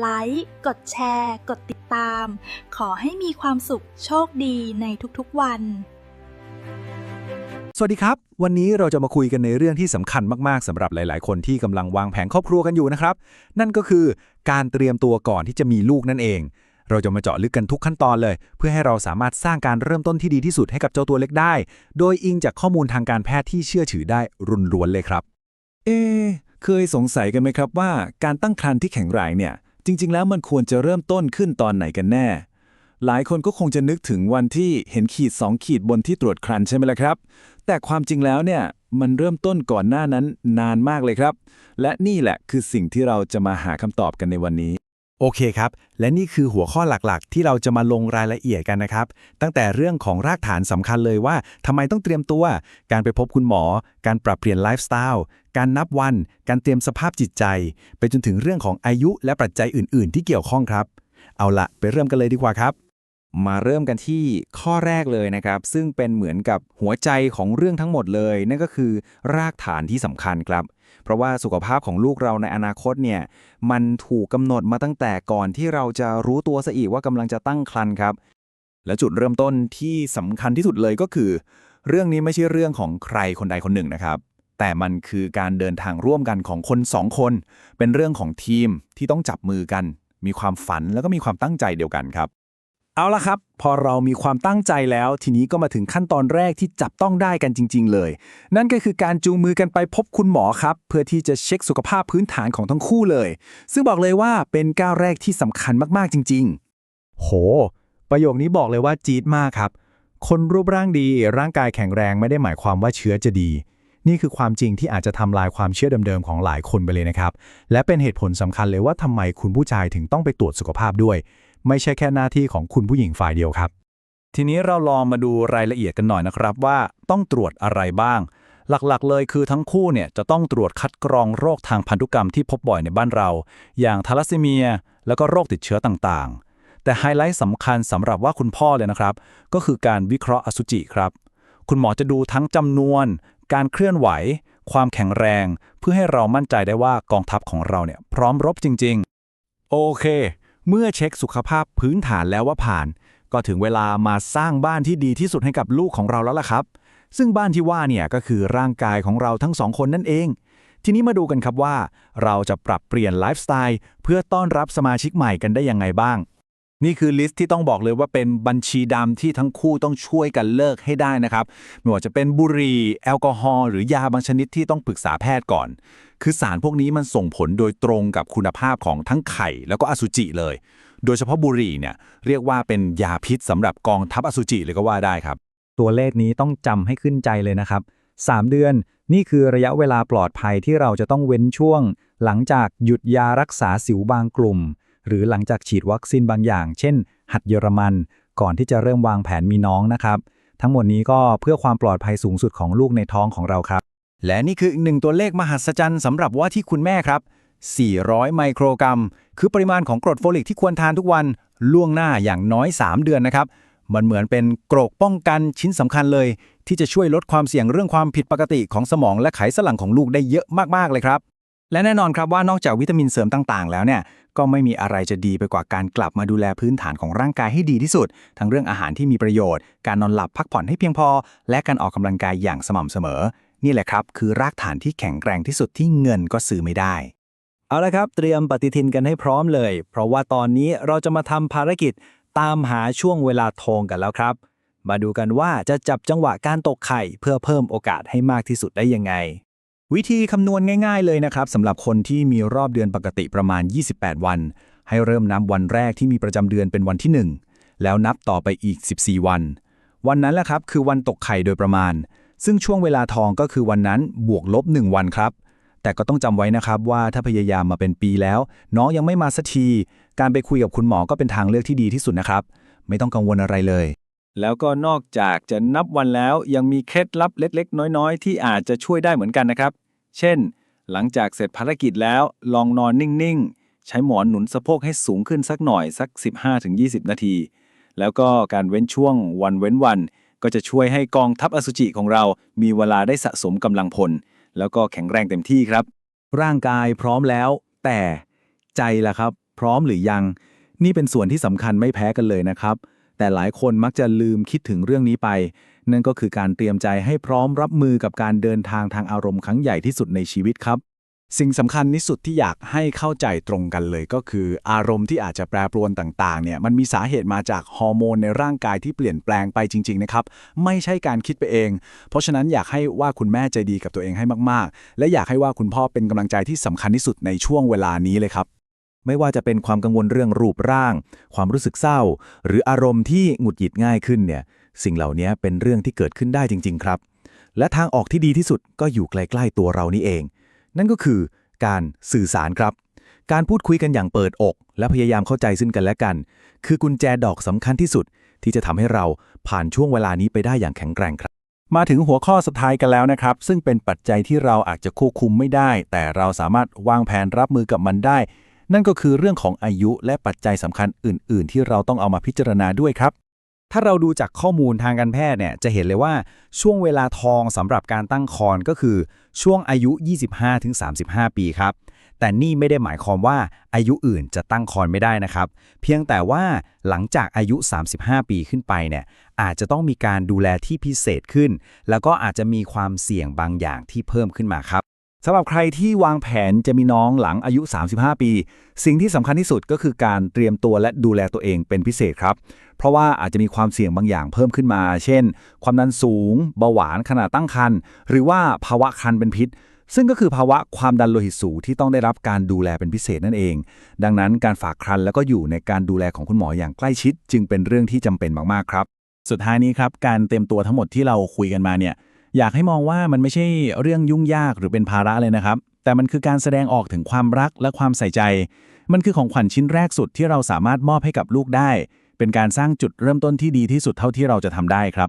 ไลค์ กดแชร์ กดติดตาม ขอให้มีความสุขโชคดีในทุกๆวัน สวัสดีครับ วันนี้เราจะมาคุยกันในเรื่องที่สำคัญมากๆสำหรับหลาย ๆ คนที่กำลังวางแผนครอบครัวกันอยู่นะครับ นั่นก็คือการเตรียมตัวก่อนที่จะมีลูกนั่นเอง เราจะมาเจาะลึกกันทุกขั้นตอนเลย เพื่อให้เราสามารถสร้างการเริ่มต้นที่ดีที่สุดให้กับเจ้าตัวเล็กได้ โดยอิงจากข้อมูลทางการแพทย์ที่เชื่อถือได้รุนล้วนเลยครับ เอ เคยสงสัยกันไหมครับว่าการตั้งครรภ์ที่แข็งแรงเนี่ย จริง ๆ แล้วมันควรจะเริ่มต้นขึ้นตอนไหนกันแน่ หลายคนก็คงจะนึกถึงวันที่เห็นขีด 2 ขีดบนที่ตรวจครันใช่ไหมล่ะครับ แต่ความจริงแล้วเนี่ยมันเริ่มต้นก่อนหน้านั้นนานมากเลยครับ และนี่แหละคือสิ่งที่เราจะมาหาคำตอบกันในวันนี้ โอเคครับ และนี่คือหัวข้อหลักๆ ที่เราจะมาลงรายละเอียดกันนะครับ ตั้งแต่เรื่องของรากฐานสำคัญเลยว่าทำไมต้องเตรียมตัว การไปพบคุณหมอ การปรับเปลี่ยนไลฟ์สไตล์ การนับวัน การเตรียมสภาพจิตใจ ไปจนถึงเรื่องของอายุและปัจจัยอื่น ๆ ที่เกี่ยวข้องครับ เอาละไปเริ่มกันเลยดีกว่าครับ มาเริ่มกันที่ข้อแรกเลยนะครับ ซึ่งเป็นเหมือนกับหัวใจของเรื่องทั้งหมดเลย นั่นก็คือรากฐานที่สำคัญครับ เพราะว่าสุขภาพของลูกเราในอนาคตเนี่ยมันถูกกำหนดมาตั้งแต่ก่อนที่เราจะรู้ตัวซะอีกว่ากำลังจะตั้งครรภ์ครับ และจุดเริ่มต้นที่สำคัญที่สุดเลยก็คือ เรื่องนี้ไม่ใช่เรื่องของใครคนใดคนหนึ่งนะครับ แต่มันคือการเดินทางร่วมกันของคนสองคน เป็นเรื่องของทีมที่ต้องจับมือกัน มีความฝันแล้วก็มีความตั้งใจเดียวกันครับ เอาละครับ พอเรามีความตั้งใจแล้ว ทีนี้ก็มาถึงขั้นตอนแรกที่จับต้องได้กันจริง ๆ เลย นั่นก็คือการจูงมือกันไปพบคุณหมอครับ เพื่อที่จะเช็คสุขภาพพื้นฐานของทั้งคู่เลย ซึ่งบอกเลยว่าเป็นก้าวแรกที่สำคัญมากๆจริง ๆ โห ประโยคนี้บอกเลยว่าจี๊ดมากครับ คนรูปร่างดี ร่างกายแข็งแรงไม่ได้หมายความว่าเชื้อจะดี นี่คือความจริงที่อาจจะทำลายความเชื่อเดิมๆของหลายคนไปเลยนะครับ และเป็นเหตุผลสำคัญเลยว่าทำไมคุณผู้ชายถึงต้องไปตรวจสุขภาพด้วย ไม่ใช่แค่หน้าที่ของคุณผู้หญิงฝ่ายเดียวครับ ทีนี้เราลองมาดูรายละเอียดกันหน่อยนะครับว่าต้องตรวจอะไรบ้าง หลักๆ เลยคือทั้งคู่เนี่ยจะต้องตรวจคัดกรองโรคทางพันธุกรรมที่พบบ่อยในบ้านเรา อย่างทาลัสซีเมีย แล้วก็โรคติดเชื้อต่างๆ แต่ไฮไลท์สำคัญสำหรับว่าคุณพ่อเลยนะครับ ก็คือการวิเคราะห์อสุจิครับคุณหมอจะดูทั้งจำนวน การเคลื่อนไหว ความแข็งแรง เพื่อให้เรามั่นใจได้ว่ากองทัพของเราเนี่ยพร้อมรบจริง ๆ โอเค เมื่อเช็คสุขภาพพื้นฐานแล้วว่าผ่าน ก็ถึงเวลามาสร้างบ้านที่ดีที่สุดให้กับลูกของเราแล้วล่ะครับ ซึ่งบ้านที่ว่าเนี่ยก็คือร่างกายของเราทั้งสองคนนั่นเอง ทีนี้มาดูกันครับว่า เราจะปรับเปลี่ยนไลฟ์สไตล์เพื่อต้อนรับสมาชิกใหม่กันได้ยังไงบ้าง นี่คือลิสต์ที่ต้องบอกเลยว่าเป็นบัญชีดำที่ทั้งคู่ต้องช่วยกันเลิกให้ได้นะครับไม่ว่าจะเป็นบุหรี่แอลกอฮอล์หรือยาบางชนิดที่ต้องปรึกษาแพทย์ก่อน คือสารพวกนี้มันส่งผลโดยตรงกับคุณภาพของทั้งไข่แล้วก็อสุจิเลย โดยเฉพาะบุหรี่เนี่ยเรียกว่าเป็นยาพิษสำหรับกองทัพอสุจิเลยก็ว่าได้ครับ ตัวเลขนี้ต้องจำให้ขึ้นใจเลยนะครับ 3 เดือนนี่คือระยะเวลาปลอดภัยที่เราจะต้องเว้นช่วง หลังจากหยุดยารักษาสิวบางกลุ่ม หรือหลังจากฉีดวัคซีนบางอย่าง เช่น หัดเยอรมัน ก่อนที่จะเริ่มวางแผนมีน้องนะครับ ทั้งหมดนี้ก็เพื่อความปลอดภัยสูงสุดของลูกในท้องของเราครับ และนี่คืออีกหนึ่งตัวเลขมหัศจรรย์สำหรับว่าที่คุณแม่ครับ 400 ไมโครกรัม คือปริมาณของกรดโฟลิกที่ควรทานทุกวันล่วงหน้าอย่างน้อย 3 เดือนนะครับมันเหมือนเป็นโกรกป้องกันชิ้นสำคัญเลย ที่จะช่วยลดความเสี่ยงเรื่องความผิดปกติของสมองและไขสันหลังของลูกได้เยอะมากๆเลยครับ และแน่นอนครับว่านอกจากวิตามินเสริมต่างๆ แล้วเนี่ย ก็ไม่มีอะไรจะดีไปกว่าการกลับมาดูแลพื้นฐานของร่างกายให้ดีที่สุด ทั้งเรื่องอาหารที่มีประโยชน์ การนอนหลับพักผ่อนให้เพียงพอ และการออกกำลังกายอย่างสม่ำเสมอ นี่แหละครับ คือรากฐานที่แข็งแกร่งที่สุดที่เงินก็ซื้อไม่ได้ เอาละครับ เตรียมปฏิทินกันให้พร้อมเลย เพราะว่าตอนนี้เราจะมาทำภารกิจตามหาช่วงเวลาทองกันแล้วครับ มาดูกันว่าจะจับจังหวะการตกไข่เพื่อเพิ่มโอกาสให้มากที่สุดได้ยังไง วิธีคำนวณง่ายๆเลยนะครับสำหรับคนที่มีรอบเดือนปกติประมาณ 28 วัน ให้เริ่มนับวันแรกที่มีประจำเดือนเป็นวันที่ 1 แล้วนับต่อไปอีก 14 วัน วันนั้นแหละครับคือวันตกไข่โดยประมาณ ซึ่งช่วงเวลาทองก็คือวันนั้นบวกลบ 1 วันครับ แต่ก็ต้องจำไว้นะครับว่าถ้าพยายามมาเป็นปีแล้ว น้องยังไม่มาสักที การไปคุยกับคุณหมอก็เป็นทางเลือกที่ดีที่สุดนะครับ ไม่ต้องกังวลอะไรเลย แล้วก็นอกจากจะนับวันแล้วยังมีเคล็ดลับเล็กๆ น้อยๆ ที่อาจจะช่วยได้เหมือนกันนะครับ เช่น หลังจากเสร็จภารกิจแล้วลองนอนนิ่งๆ ใช้หมอนหนุนสะโพกให้สูงขึ้นสักหน่อยสัก 15-20 นาที แล้วก็การเว้นช่วงวันเว้นวัน ก็จะช่วยให้กองทัพอสุจิของเรามีเวลาได้สะสมกำลังพล แล้วก็แข็งแรงเต็มที่ครับ ร่างกายพร้อมแล้ว แต่ใจล่ะครับ พร้อมหรือยัง นี่เป็นส่วนที่สำคัญไม่แพ้กันเลยนะครับ แต่หลายคนมักจะลืมคิดถึงเรื่องนี้ไป นั่นก็คือการเตรียมใจให้พร้อมรับมือกับการเดินทางทางอารมณ์ครั้งใหญ่ที่สุดในชีวิตครับ สิ่งสำคัญที่สุดที่อยากให้เข้าใจตรงกันเลยก็คือ อารมณ์ที่อาจจะแปรปรวนต่างๆเนี่ยมันมีสาเหตุมาจากฮอร์โมนในร่างกายที่เปลี่ยนแปลงไปจริงๆนะครับไม่ใช่การคิดไปเอง เพราะฉะนั้นอยากให้ว่าคุณแม่ใจดีกับตัวเองให้มากๆ และอยากให้ว่าคุณพ่อเป็นกำลังใจที่สำคัญที่สุดในช่วงเวลานี้เลยครับ ไม่ว่าจะเป็นความกังวลเรื่องรูปร่าง ความรู้สึกเศร้า หรืออารมณ์ที่หงุดหงิดง่ายขึ้นเนี่ยสิ่งเหล่านี้เป็นเรื่องที่เกิดขึ้นได้จริง ๆ ครับ และทางออกที่ดีที่สุดก็อยู่ใกล้ๆตัวเรานี่เอง นั่นก็คือการสื่อสารครับ การพูดคุยกันอย่างเปิดอก และพยายามเข้าใจซึ่งกันและกัน คือกุญแจดอกสำคัญที่สุด ที่จะทำให้เราผ่านช่วงเวลานี้ไปได้อย่างแข็งแกร่งครับ มาถึงหัวข้อสุดท้ายกันแล้วนะครับ ซึ่งเป็นปัจจัยที่เราอาจจะควบคุมไม่ได้ แต่เราสามารถวางแผนรับมือกับมันได้ นั่นก็คือเรื่องของอายุและปัจจัยสำคัญอื่น ๆ ที่เราต้องเอามาพิจารณาด้วยครับ ถ้าเราดูจากข้อมูลทางการแพทย์เนี่ยจะเห็นเลยว่าช่วงเวลาทองสำหรับการตั้งครรภ์ก็คือช่วงอายุ 25-35 ปีครับ แต่นี่ไม่ได้หมายความว่าอายุอื่นจะตั้งครรภ์ไม่ได้นะครับ เพียงแต่ว่าหลังจากอายุ 35 ปีขึ้นไปเนี่ยอาจจะต้องมีการดูแลที่พิเศษขึ้น แล้วก็อาจจะมีความเสี่ยงบางอย่างที่เพิ่มขึ้นมาครับ สำหรับใครที่วางแผนจะมีน้องหลังอายุ 35 ปี สิ่งที่สำคัญที่สุดก็คือการเตรียมตัวและดูแลตัวเองเป็นพิเศษครับ เพราะว่าอาจจะมีความเสี่ยงบางอย่างเพิ่มขึ้นมา เช่น ความดันสูง เบาหวานขณะตั้งครรภ์หรือว่าภาวะคันเป็นพิษ ซึ่งก็คือภาวะความดันโลหิตสูงที่ต้องได้รับการดูแลเป็นพิเศษนั่นเอง ดังนั้นการฝากครรภ์แล้วก็อยู่ในการดูแลของคุณหมออย่างใกล้ชิด จึงเป็นเรื่องที่จำเป็นมากๆครับ สุดท้ายนี้ครับการเตรียมตัวทั้งหมดที่เราคุยกันมาเนี่ย อยากให้มองว่ามันไม่ใช่เรื่องยุ่งยากหรือเป็นภาระเลยนะครับ แต่มันคือการแสดงออกถึงความรักและความใส่ใจ มันคือของขวัญชิ้นแรกสุดที่เราสามารถมอบให้กับลูกได้ เป็นการสร้างจุดเริ่มต้นที่ดีที่สุดเท่าที่เราจะทำได้ครับ